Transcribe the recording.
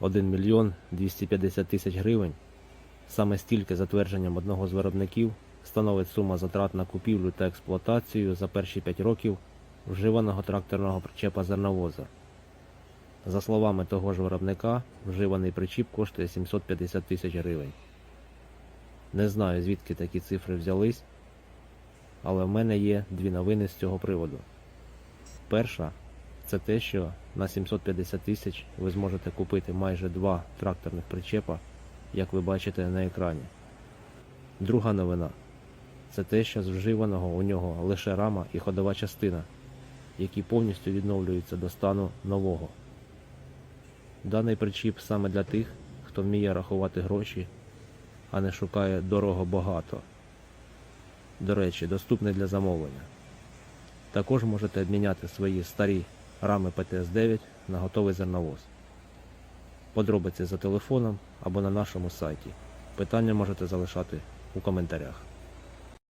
1 мільйон 250 тисяч гривень. Саме стільки за твердженням одного з виробників становить сума затрат на купівлю та експлуатацію за перші 5 років вживаного тракторного причепа зерновоза. За словами того ж виробника, вживаний причіп коштує 750 тисяч гривень. Не знаю, звідки такі цифри взялись, але в мене є дві новини з цього приводу. Перша це те, що на 750 тисяч ви зможете купити майже два тракторних причепа, як ви бачите на екрані. Друга новина це те, що з вживаного у нього лише рама і ходова частина, які повністю відновлюються до стану нового. Даний причіп саме для тих, хто вміє рахувати гроші, а не шукає дорого багато. До речі, доступний для замовлення. Також можете обміняти свої старі рами ПТС-9 на готовий зерновоз. Подробиці за телефоном або на нашому сайті. Питання можете залишати у коментарях.